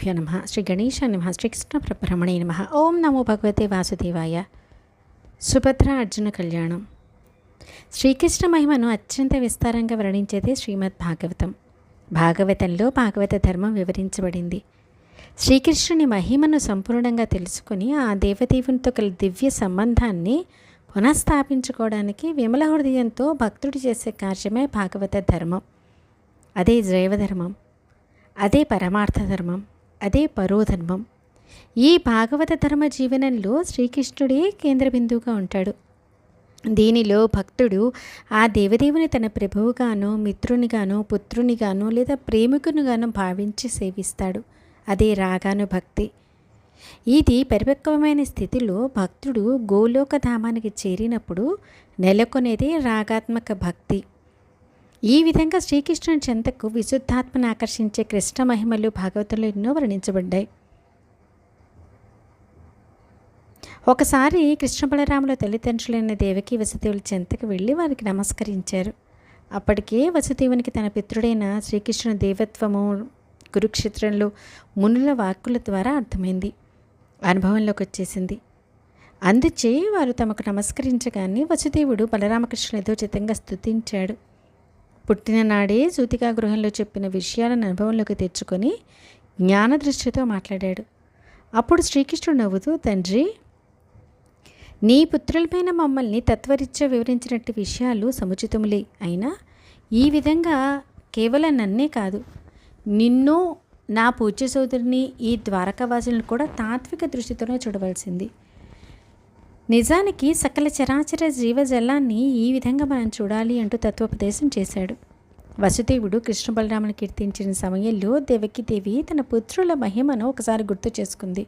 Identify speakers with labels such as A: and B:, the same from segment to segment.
A: గురుభ్యో నమ శ్రీ గణేశ నమ శ్రీకృష్ణ ప్రబ్రహ్మణే నమ ఓం నమో భగవతే వాసుదేవాయ సుభద్ర అర్జున కళ్యాణం శ్రీకృష్ణ మహిమను అత్యంత విస్తారంగా వర్ణించేదే శ్రీమద్ భాగవతం. భాగవతంలో భాగవత ధర్మం వివరించబడింది. శ్రీకృష్ణుని మహిమను సంపూర్ణంగా తెలుసుకుని ఆ దేవదేవునితో కలి దివ్య సంబంధాన్ని పునఃస్థాపించుకోవడానికి విమల హృదయంతో భక్తుడు చేసే కార్యమే భాగవత ధర్మం. అదే జైవధర్మం అదే పరమార్థ ధర్మం. అదే పరోధర్మం. ఈ భాగవత ధర్మ జీవనంలో శ్రీకృష్ణుడే కేంద్ర బిందువుగా ఉంటాడు. దీనిలో భక్తుడు ఆ దేవదేవుని తన ప్రభువుగానో మిత్రునిగానో పుత్రునిగానో లేదా ప్రేమికునిగానో భావించి సేవిస్తాడు. అదే రాగాను భక్తి ఇది పరిపక్వమైన స్థితిలో భక్తుడు గోలోకధామానికి చేరినప్పుడు నెలకొనేదే రాగాత్మక భక్తి. ఈ విధంగా శ్రీకృష్ణుని చెంతకు విశుద్ధాత్మను ఆకర్షించే కృష్ణ మహిమలు భాగవతంలో ఎన్నో వర్ణించబడ్డాయి. ఒకసారి కృష్ణ బలరాముల తల్లిదండ్రులైన దేవకి వసుదేవుల చెంతకు వెళ్ళి వారికి నమస్కరించారు. అప్పటికే వసుదేవునికి తన పిత్రుడైన శ్రీకృష్ణుని దేవత్వము కురుక్షేత్రంలో మునుల వాక్కుల ద్వారా అర్థమైంది అనుభవంలోకి వచ్చేసింది. అందుచే వారు తమకు నమస్కరించగానే వసుదేవుడు బలరామకృష్ణుని చితంగా స్తుతించాడు. పుట్టిన నాడే సూతికా గృహంలో చెప్పిన విషయాలను అనుభవంలోకి తెచ్చుకొని జ్ఞానదృష్టితో మాట్లాడాడు. అప్పుడు శ్రీకృష్ణుడు నవ్వుతూ తండ్రి నీ పుత్రులపైన మమ్మల్ని తత్వరీత్యా వివరించినట్టు విషయాలు సముచితములే. అయినా ఈ విధంగా కేవలం నన్నే కాదు నిన్ను నా పూజ్య సోదరిని ఈ ద్వారకావాసులను కూడా తాత్విక దృష్టితోనే చూడవలసింది. నిజానికి సకల చరాచర జీవజలాన్ని ఈ విధంగా మనం చూడాలి అంటూ తత్వోపదేశం చేశాడు. వసుదేవుడు కృష్ణ బలరాముని కీర్తించిన సమయంలో దేవకిదేవి తన పుత్రుల మహిమను ఒకసారి గుర్తు చేసుకుంది.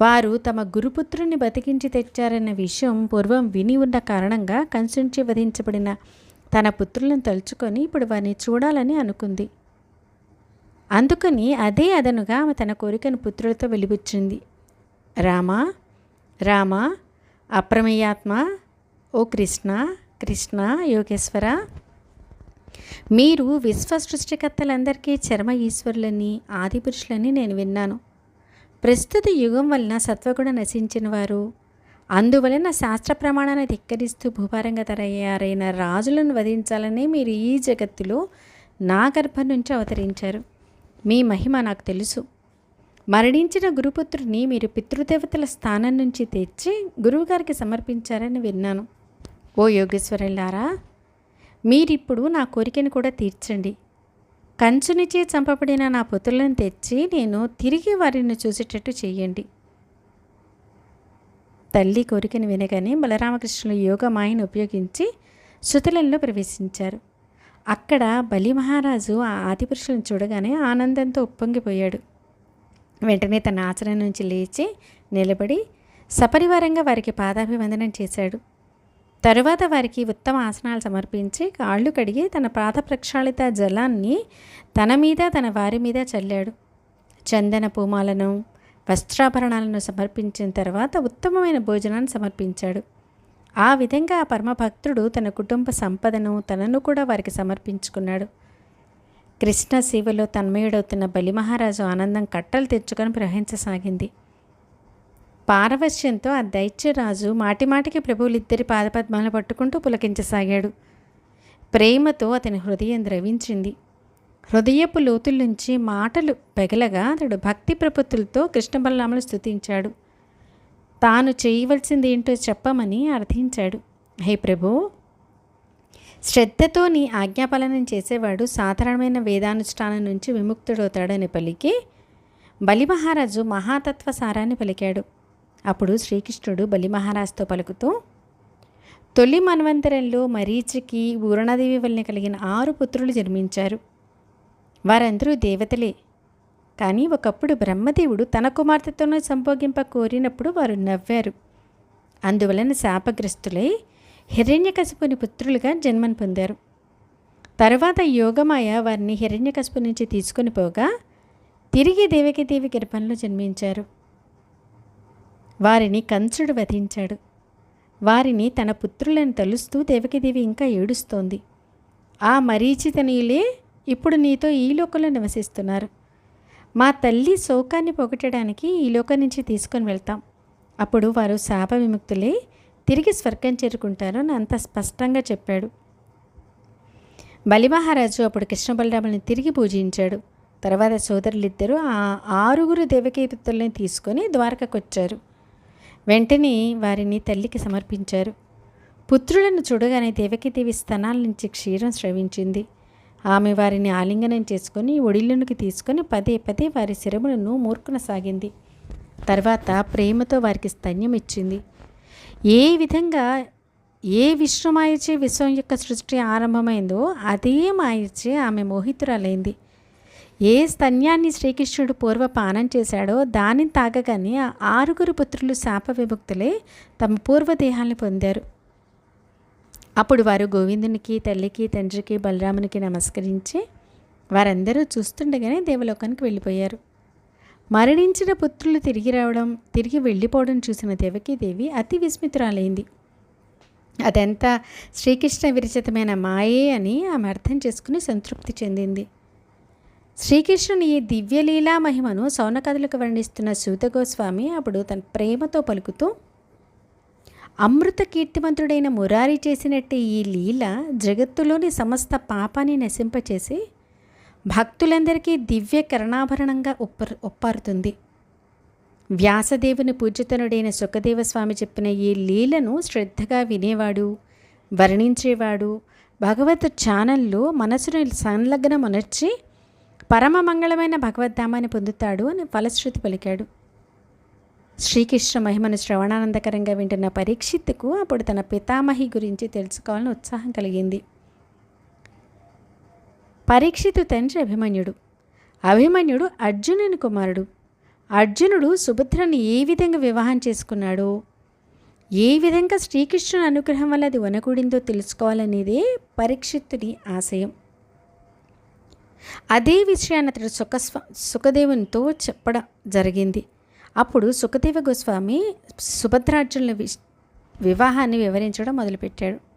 A: వారు తమ గురుపుత్రుని బతికించి తెచ్చారన్న విషయం పూర్వం విని ఉన్న కారణంగా కంసుంచి వధించబడిన తన పుత్రులను తలుచుకొని ఇప్పుడు వారిని చూడాలని అనుకుంది. అందుకని అదే అదనుగా ఆమె తన కోరికను పుత్రులతో వెలిబుచ్చింది. రామా రామ అప్రమేయాత్మ ఓ కృష్ణ కృష్ణ యోగేశ్వర. మీరు విశ్వ సృష్టికర్తలందరికీ చర్మ ఈశ్వరులని ఆదిపురుషులని నేను విన్నాను. ప్రస్తుత యుగం వలన సత్వగుణ నశించిన వారు అందువలన శాస్త్ర ప్రమాణాన్ని ధిక్కరిస్తూ భూభారంగా తరయ్యారైన రాజులను వధించాలని మీరు ఈ జగత్తులో నా గర్భం నుంచి అవతరించారు. మీ మహిమ నాకు తెలుసు. మరణించిన గురుపుత్రుని మీరు పితృదేవతల స్థానం నుంచి తెచ్చి గురువుగారికి సమర్పించారని విన్నాను. ఓ యోగేశ్వరులారా మీరిప్పుడు నా కోరికను కూడా తీర్చండి. కంచునిచే చంపబడిన నా పుత్రులను తెచ్చి నేను తిరిగి వారిని చూసేటట్టు చేయండి. తల్లి కోరికను వినగానే బలరామకృష్ణులు యోగ మాయను ఉపయోగించి శృతులంలో ప్రవేశించారు. అక్కడ బలి మహారాజు ఆ ఆదిపురుషులను చూడగానే ఆనందంతో ఉప్పొంగిపోయాడు. వెంటనే తన ఆచరణ నుంచి లేచి నిలబడి సపరివారంగా వారికి పాదాభివందనం చేశాడు. తరువాత వారికి ఉత్తమ ఆసనాలు సమర్పించి కాళ్ళు కడిగి తన పాద ప్రక్షాళిత జలాన్ని తన మీద తన వారి మీద చల్లాడు. చందన పూమాలను వస్త్రాభరణాలను సమర్పించిన తర్వాత ఉత్తమమైన భోజనాన్ని సమర్పించాడు. ఆ విధంగా ఆ పరమభక్తుడు తన కుటుంబ సంపదను తనను కూడా వారికి సమర్పించుకున్నాడు. కృష్ణ శివలో తన్మయుడవుతున్న బలిమహారాజు ఆనందం కట్టలు తెచ్చుకొని ప్రవహించసాగింది. పారవశ్యంతో ఆ దైత్యరాజు మాటిమాటికి ప్రభువులిద్దరి పాదపద్మాలను పట్టుకుంటూ పులకించసాగాడు. ప్రేమతో అతని హృదయం ద్రవించింది. హృదయపు లోతుల నుంచి మాటలు పెగలగా అతడు భక్తి ప్రపత్తులతో కృష్ణ బలరాములు స్తుతించాడు. తాను చేయవలసింది ఏంటో చెప్పమని అర్థించాడు. హే ప్రభు శ్రద్ధతో నీ ఆజ్ఞాపాలనం చేసేవాడు సాధారణమైన వేదానుష్ఠానం నుంచి విముక్తుడవుతాడని పలికి బలిమహారాజు మహాతత్వ సారాన్ని పలికాడు. అప్పుడు శ్రీకృష్ణుడు బలిమహారాజుతో పలుకుతూ తొలి మన్వంతరంలో మరీచికి పూరణదేవి వలన కలిగిన ఆరు పుత్రులు జన్మించారు. వారందరూ దేవతలే. కానీ ఒకప్పుడు బ్రహ్మదేవుడు తన కుమార్తెతోనే సంభోగింప కోరినప్పుడు వారు నవ్వారు. అందువలన శాపగ్రస్తులై హిరణ్యకశిపుని పుత్రులుగా జన్మను పొందారు. తర్వాత యోగమాయ వారిని హిరణ్యకశిపు నుంచి తీసుకుని పోగా తిరిగి దేవకిదేవి గర్భంలో జన్మించారు. వారిని కంసుడు వధించాడు. వారిని తన పుత్రులను తలుస్తూ దేవకిదేవి ఇంకా ఏడుస్తోంది. ఆ మరీచితనీయులే ఇప్పుడు నీతో ఈ లోకంలో నివసిస్తున్నారు. మా తల్లి శోకాన్ని పొగటడానికి ఈ లోకం నుంచి తీసుకొని వెళ్తాం. అప్పుడు వారు శాప విముక్తులై తిరిగి స్వర్గం చేరుకుంటారు అని అంత స్పష్టంగా చెప్పాడు. బలిమహారాజు అప్పుడు కృష్ణ బలరాములను తిరిగి పూజించాడు. తర్వాత సోదరులిద్దరూ ఆ ఆరుగురు దేవకీపుత్రుల్ని తీసుకొని ద్వారకకు వచ్చారు వెంటనే వారిని తల్లికి సమర్పించారు. పుత్రులను చూడగానే దేవకీదేవి స్తనాల నుంచి క్షీరం స్రవించింది. ఆమె వారిని ఆలింగనం చేసుకొని ఒడిలోనికి తీసుకొని పదే పదే వారి శిరములను మూర్ఖనసాగింది తర్వాత ప్రేమతో వారికి స్తన్యం ఇచ్చింది ఏ విధంగా ఏ విశ్వమాయచే విశ్వం యొక్క సృష్టి ఆరంభమైందో అదే మాయచే ఆమె మోహితురాలైంది. ఏ స్తన్యాన్ని శ్రీకృష్ణుడు పూర్వ పానం చేశాడో దానిని తాగగానే ఆరుగురు పుత్రులు శాప విముక్తులే తమ పూర్వదేహాన్ని పొందారు. అప్పుడు వారు గోవిందునికి తల్లికి తండ్రికి బలరామునికి నమస్కరించి వారందరూ చూస్తుండగానే దేవలోకానికి వెళ్ళిపోయారు. మరణించిన పుత్రులు తిరిగి రావడం తిరిగి వెళ్ళిపోవడం చూసిన దేవకీదేవి అతి విస్మితురాలైంది. అదంతా శ్రీకృష్ణ విరచితమైన మాయే అని ఆమె అర్థం చేసుకుని సంతృప్తి చెందింది. శ్రీకృష్ణుని ఈ దివ్యలీలా మహిమను సౌనకథలకు వర్ణిస్తున్న సూత గోస్వామి అప్పుడు తన ప్రేమతో పలుకుతూ అమృత కీర్తిమంతుడైన మురారి చేసినట్టే ఈ లీల జగత్తులోని సమస్త పాపాన్ని నశింపచేసి భక్తులందరికీ దివ్య కరణాభరణంగా ఒప్ప ఒప్పారుతుంది. వ్యాసదేవుని పూజితనుడైన సుఖదేవ స్వామి చెప్పిన ఈ లీలను శ్రద్ధగా వినేవాడు వర్ణించేవాడు భగవత్ ఛానల్లో మనసును సంలగ్నమునర్చి పరమ మంగళమైన భగవద్ధామాన్ని పొందుతాడు అని ఫలశ్రుతి పలికాడు. శ్రీకృష్ణ మహిమను శ్రవణానందకరంగా వింటున్న పరీక్షిత్తుకు అప్పుడు తన పితామహి గురించి తెలుసుకోవాలని ఉత్సాహం కలిగింది. పరీక్షితు తండ్రి అభిమన్యుడు. అభిమన్యుడు అర్జునుని కుమారుడు. అర్జునుడు సుభద్రని ఏ విధంగా వివాహం చేసుకున్నాడో ఏ విధంగా శ్రీకృష్ణుని అనుగ్రహం వల్ల అది వనకూడిందో తెలుసుకోవాలనేదే పరీక్షిత్తుని ఆశయం. అదే విషయాన్ని అతడు సుఖస్వ సుఖదేవునితో చెప్పడం జరిగింది. అప్పుడు సుఖదేవ గోస్వామి సుభద్రార్జునుల వి వివాహాన్ని వివరించడం మొదలుపెట్టాడు.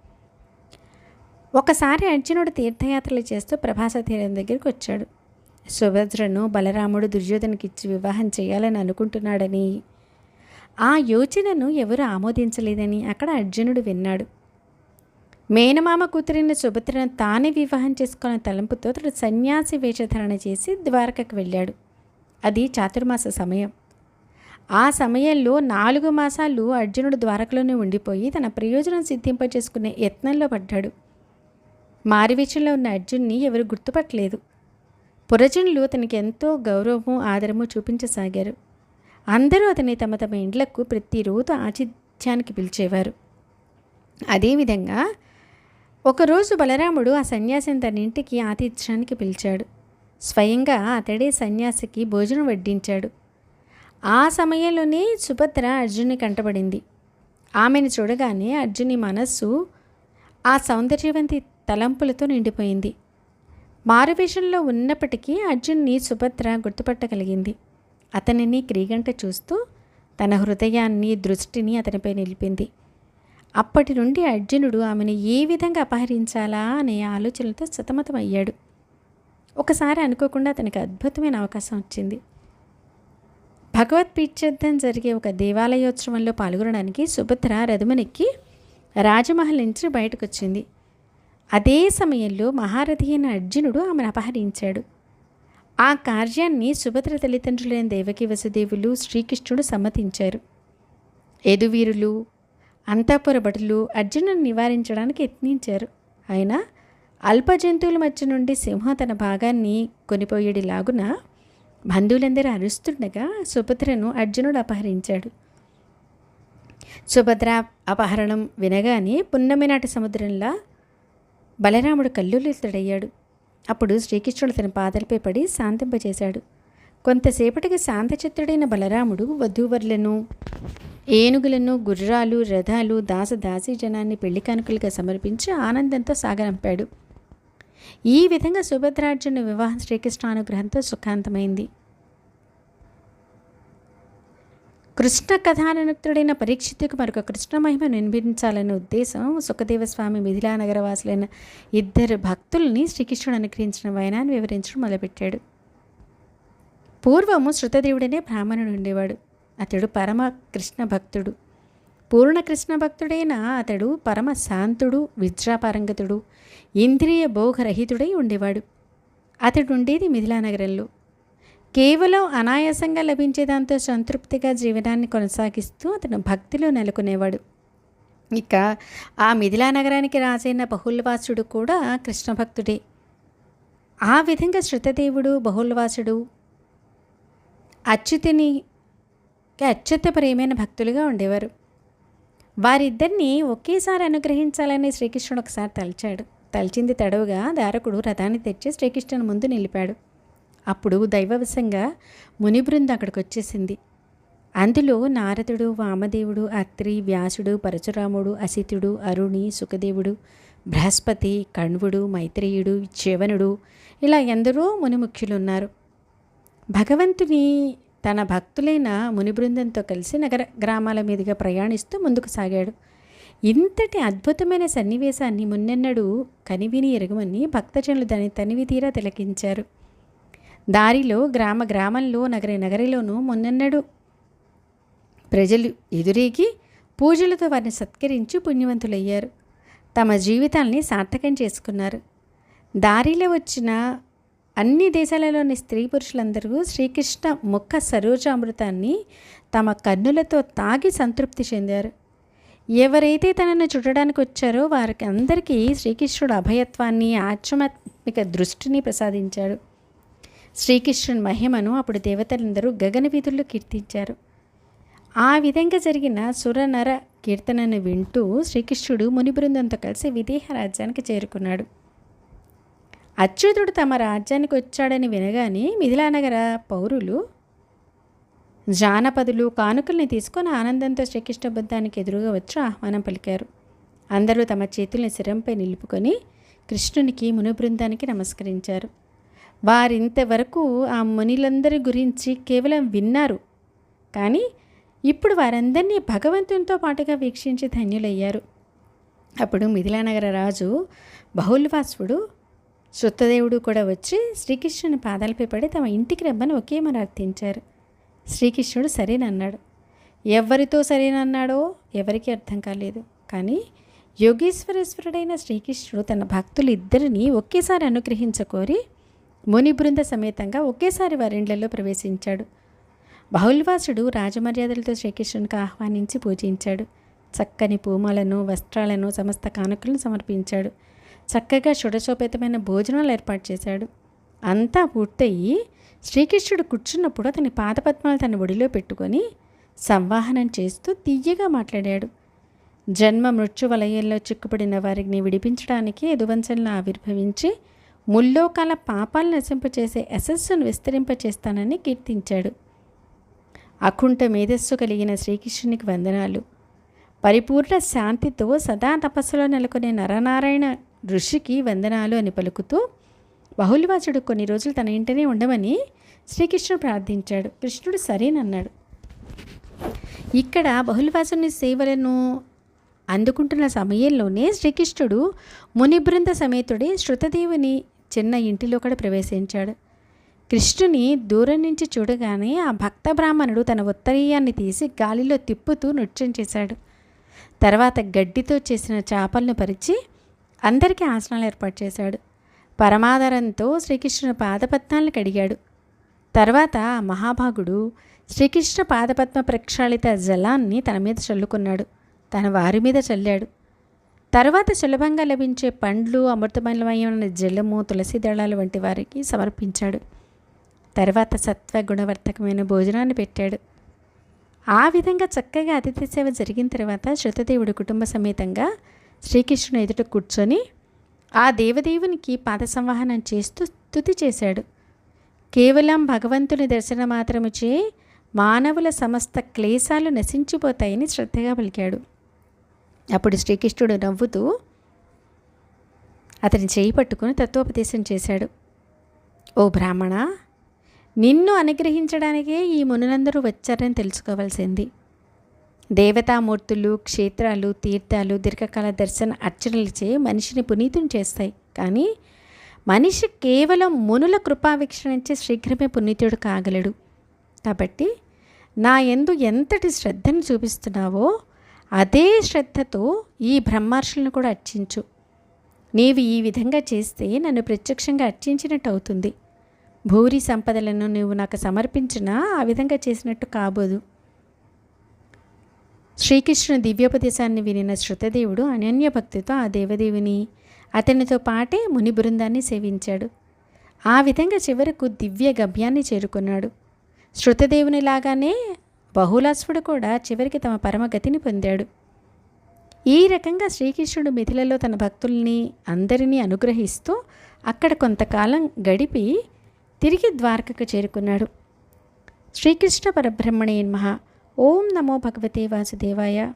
A: ఒకసారి అర్జునుడు తీర్థయాత్రలు చేస్తూ ప్రభాస తీరం దగ్గరికి వచ్చాడు. సుభద్రను బలరాముడు దుర్యోధనకి ఇచ్చి వివాహం చేయాలని అనుకుంటున్నాడని. ఆ యోచనను ఎవరు ఆమోదించలేదని అక్కడ అర్జునుడు విన్నాడు. మేనమామ కూతురిన సుభద్రను తానే వివాహం చేసుకున్న తలంపుతో అతడు సన్యాసి వేషధారణ చేసి ద్వారకకు వెళ్ళాడు. అది చాతుర్మాస సమయం. ఆ సమయంలో నాలుగు మాసాలు అర్జునుడు ద్వారకలోనే ఉండిపోయి తన ప్రయోజనం సిద్ధింపచేసుకునే యత్నంలో పడ్డాడు. మారువేషంలో ఉన్న అర్జున్ని ఎవరు గుర్తుపట్టలేదు. పురజనులు అతనికి ఎంతో గౌరవము ఆదరము చూపించసాగారు. అందరూ అతని తమ తమ ఇండ్లకు ప్రతిరోజు ఆతిథ్యానికి పిలిచేవారు. అదేవిధంగా ఒకరోజు బలరాముడు ఆ సన్యాసిని తన ఇంటికి ఆతిథ్యానికి పిలిచాడు. స్వయంగా అతడే సన్యాసికి భోజనం వడ్డించాడు. ఆ సమయంలోనే సుభద్ర అర్జున్ని కంటపడింది. ఆమెను చూడగానే అర్జుని మనస్సు ఆ సౌందర్యవంతి తలంపులతో నిండిపోయింది. మారువేషంలో ఉన్నప్పటికీ అర్జున్ని సుభద్ర గుర్తుపట్టగలిగింది. అతనిని క్రీగంట చూస్తూ తన హృదయాన్ని దృష్టిని అతనిపై నిలిపింది. అప్పటి నుండి అర్జునుడు ఆమెను ఏ విధంగా అపహరించాలా అనే ఆలోచనలతో సతమతమయ్యాడు. ఒకసారి అనుకోకుండా అతనికి అద్భుతమైన అవకాశం వచ్చింది. భగవత్ పీఠ్యర్థం జరిగే ఒక దేవాలయోత్సవంలో పాల్గొనడానికి సుభద్ర రథమునెక్కి రాజమహల్ నుంచి బయటకు వచ్చింది అదే సమయంలో మహారథి అయిన అర్జునుడు ఆమెను అపహరించాడు. ఆ కార్యాన్ని సుభద్ర తల్లిదండ్రులైన దేవకి వసుదేవులు శ్రీకృష్ణుడు సమ్మతించారు. ఎదువీరులు అంతాపుర భటులు అర్జునుని నివారించడానికి యత్నించారు. అయినా అల్ప జంతువుల మధ్య నుండి సింహం తన భాగాన్ని కొనిపోయేడి లాగున బంధువులందరూ అరుస్తుండగా సుభద్రను అర్జునుడు అపహరించాడు. సుభద్ర అపహరణం వినగానే పున్నమినాటి సముద్రంలా బలరాముడు కల్లులితడయ్యాడు అప్పుడు శ్రీకృష్ణుడు తన పాదలపై పడి శాంతింపజేశాడు. కొంతసేపటికి శాంతచిత్తుడైన బలరాముడు వధూవరులను ఏనుగులను గుర్రాలు రథాలు దాసదాసీ జనాన్ని పెళ్ళి కానుకలుగా సమర్పించి ఆనందంతో సాగనంపాడు. ఈ విధంగా సుభద్రార్జున వివాహం శ్రీకృష్ణ అనుగ్రహంతో సుఖాంతమైంది. కృష్ణ కథానుక్తుడైన పరీక్షిత్తుకు మరొక కృష్ణ మహిమను వినిపించాలనే ఉద్దేశం సుఖదేవ స్వామి మిథిలా నగరవాసులైన ఇద్దరు భక్తుల్ని శ్రీకృష్ణుడు అనుగ్రహించిన వైనాన్ని వివరించడం మొదలుపెట్టాడు. పూర్వము శృతదేవుడనే బ్రాహ్మణుడు ఉండేవాడు. అతడు పరమ కృష్ణ భక్తుడు. పూర్ణ కృష్ణ భక్తుడైన అతడు పరమ శాంతుడు విద్యాపారంగతుడు ఇంద్రియ భోగరహితుడై ఉండేవాడు. అతడు ఉండేది మిథిలా నగరంలో. కేవలం అనాయాసంగా లభించే దాంతో సంతృప్తిగా జీవనాన్ని కొనసాగిస్తూ అతను భక్తిలో నెలకొనేవాడు. ఇక ఆ మిథిలా నగరానికి రాజైన బహుల్వాసుడు కూడా కృష్ణ భక్తుడే ఆ విధంగా శృతదేవుడు బహుల్వాసుడు అచ్యుతిని అత్యుత ప్రియమైన భక్తులుగా ఉండేవారు. వారిద్దరిని ఒకేసారి అనుగ్రహించాలని శ్రీకృష్ణుడు ఒకసారి తలిచాడు. తలిచింది తడవుగా దారకుడు రథాన్ని తెచ్చి శ్రీకృష్ణుని ముందు నిలిపాడు. అప్పుడు దైవవశంగా ముని బృందం అక్కడికి వచ్చేసింది. అందులో నారదుడు వామదేవుడు అత్రి వ్యాసుడు పరశురాముడు అసితుడు అరుణి సుఖదేవుడు బృహస్పతి కణ్వుడు మైత్రేయుడు చ్యవనుడు ఇలా ఎందరో మునిముఖ్యులు ఉన్నారు భగవంతుని తన భక్తులైన ముని బృందంతో కలిసి నగర గ్రామాల మీదుగా ప్రయాణిస్తూ ముందుకు సాగాడు. ఇంతటి అద్భుతమైన సన్నివేశాన్ని మున్నెన్నడూ కనివిని ఎరగమని భక్తజనులు దాని తనివి తీరా తిలకించారు. దారిలో గ్రామ గ్రామంలో నగరి నగరిలోనూ మొన్నెన్నడు ప్రజలు ఎదురేగి పూజలతో వారిని సత్కరించి పుణ్యవంతులయ్యారు. తమ జీవితాల్ని సార్థకం చేసుకున్నారు. దారిలో వచ్చిన అన్ని దేశాలలోని స్త్రీ పురుషులందరూ శ్రీకృష్ణ ముఖ సరోజామృతాన్ని తమ కన్నులతో తాగి సంతృప్తి చెందారు. ఎవరైతే తనను చూడడానికి వచ్చారో వారికి అందరికీ శ్రీకృష్ణుడు అభయత్వాన్ని ఆధ్యాత్మిక దృష్టిని ప్రసాదించాడు. శ్రీకృష్ణుని మహిమను అప్పుడు దేవతలందరూ గగన కీర్తించారు. ఆ విధంగా జరిగిన సురనర కీర్తనను వింటూ శ్రీకృష్ణుడు ముని బృందంతో కలిసి విదేహ రాజ్యానికి చేరుకున్నాడు. అచ్యుతుడు తమ రాజ్యానికి వచ్చాడని వినగానే మిథిలానగర పౌరులు జానపదులు కానుకల్ని తీసుకొని ఆనందంతో శ్రీకృష్ణ బుద్ధానికి ఎదురుగా వచ్చి ఆహ్వానం పలికారు. అందరూ తమ చేతుల్ని శిరంపై నిలుపుకొని కృష్ణునికి ముని బృందానికి నమస్కరించారు. వారింతవరకు ఆ మునిలందరి గురించి కేవలం విన్నారు. కానీ ఇప్పుడు వారందరినీ భగవంతునితో పాటుగా వీక్షించి ధన్యులయ్యారు. అప్పుడు మిథిలానగర రాజు బహుల్వాసుడు సుత్తదేవుడు కూడా వచ్చి శ్రీకృష్ణుని పాదాలపై పడి తమ ఇంటికి రమ్మని ఒకే మన అర్థించారు. శ్రీకృష్ణుడు సరేనన్నాడు. ఎవరితో సరేనన్నాడో ఎవరికి అర్థం కాలేదు. కానీ యోగేశ్వరేశ్వరుడైన శ్రీకృష్ణుడు తన భక్తులు ఇద్దరిని ఒకేసారి అనుగ్రహించకోరి ముని బృంద సమేతంగా ఒకేసారి వారిండ్లలో ప్రవేశించాడు. బహుల్వాసుడు రాజమర్యాదలతో శ్రీకృష్ణునికి ఆహ్వానించి పూజించాడు. చక్కని పూమలను వస్త్రాలను సమస్త కానుకలను సమర్పించాడు. చక్కగా షుడశోపేతమైన భోజనాలు ఏర్పాటు చేశాడు. అంతా పూర్తయి శ్రీకృష్ణుడు కూర్చున్నప్పుడు అతని పాదపద్మాలు తన ఒడిలో పెట్టుకొని సంవాహనం చేస్తూ తీయగా మాట్లాడాడు. జన్మ మృత్యు వలయంలో చిక్కుపడిన వారిని విడిపించడానికి ఎదువంచలను ఆవిర్భవించి ముల్లోకాల పాపాలు నశింపచేసే యశస్సును విస్తరింపచేస్తానని కీర్తించాడు. అకుంఠ మేధస్సు కలిగిన శ్రీకృష్ణునికి వందనాలు. పరిపూర్ణ శాంతితో సదా తపస్సులో నెలకొనే నరనారాయణ ఋషికి వందనాలు అని పలుకుతూ బహుళవాసుడు కొన్ని రోజులు తన ఇంటనే ఉండమని శ్రీకృష్ణుడు ప్రార్థించాడు. కృష్ణుడు సరేనన్నాడు. ఇక్కడ బహుళవాసుని సేవలను అందుకుంటున్న సమయంలోనే శ్రీకృష్ణుడు మునిబృంద సమేతుడే శృతదేవుని చిన్న ఇంటిలో కూడా ప్రవేశించాడు. కృష్ణుని దూరం నుంచి చూడగానే ఆ భక్త బ్రాహ్మణుడు తన ఉత్తరీయాన్ని తీసి గాలిలో తిప్పుతూ నృత్యం చేశాడు. తర్వాత గడ్డితో చేసిన చేపలను పరిచి అందరికీ ఆసనాలు ఏర్పాటు చేశాడు. పరమాదరంతో శ్రీకృష్ణుని పాదపద్మాలను కడిగాడు. తర్వాత మహాభాగుడు శ్రీకృష్ణ పాదపద్మ ప్రక్షాళిత జలాన్ని తన మీద చల్లుకున్నాడు. తన వారి మీద చల్లాడు. తర్వాత సులభంగా లభించే పండ్లు అమృతమయమైన జలము తులసి దళాలు వంటి వారికి సమర్పించాడు. తర్వాత సత్వ గుణవర్తకమైన భోజనాన్ని పెట్టాడు. ఆ విధంగా చక్కగా అతిథి సేవ జరిగిన తర్వాత శృతదేవుడు కుటుంబ సమేతంగా శ్రీకృష్ణుని ఎదుట కూర్చొని ఆ దేవదేవునికి పాద సంవహనం చేస్తూ స్థుతి చేశాడు. కేవలం భగవంతుని దర్శన మాత్రముచే మానవుల సమస్త క్లేశాలు నశించిపోతాయని శ్రద్ధగా పలికాడు. అప్పుడు శ్రీకృష్ణుడు నవ్వుతూ అతని చేయి పట్టుకుని తత్వోపదేశం చేశాడు. ఓ బ్రాహ్మణ నిన్ను అనుగ్రహించడానికే ఈ మునులందరూ వచ్చారని తెలుసుకోవాల్సింది. దేవతామూర్తులు క్షేత్రాలు తీర్థాలు దీర్ఘకాల దర్శన అర్చనలచే మనిషిని పునీతం చేస్తాయి. కానీ మనిషి కేవలం మునుల కృపావీక్షణించే శీఘ్రమే పునీతుడు కాగలడు. కాబట్టి నా ఎందు ఎంతటి శ్రద్ధను చూపిస్తున్నావో అదే శ్రద్ధతో ఈ బ్రహ్మర్షులను కూడా అర్చించు. నీవు ఈ విధంగా చేస్తే నన్ను ప్రత్యక్షంగా అర్చించినట్టు అవుతుంది భూరి సంపదలను నువ్వు నాకు సమర్పించినా ఆ విధంగా చేసినట్టు కాబోదు. శ్రీకృష్ణుని దివ్యోపదేశాన్ని వినిన శృతదేవుడు అనన్య భక్తితో ఆ దేవదేవిని అతనితో పాటే ముని బృందాన్ని సేవించాడు. ఆ విధంగా చివరకు దివ్య గమ్యాన్ని చేరుకున్నాడు. శృతదేవునిలాగానే బహులాసుడు కూడా చివరికి తమ పరమగతిని పొందాడు. ఈ రకంగా శ్రీకృష్ణుడు మిథిలలో తన భక్తుల్ని అందరినీ అనుగ్రహిస్తూ అక్కడ కొంతకాలం గడిపి తిరిగి ద్వారకకు చేరుకున్నాడు. శ్రీకృష్ణ పరబ్రహ్మణే మహా ఓం నమో భగవతే వాసుదేవాయ.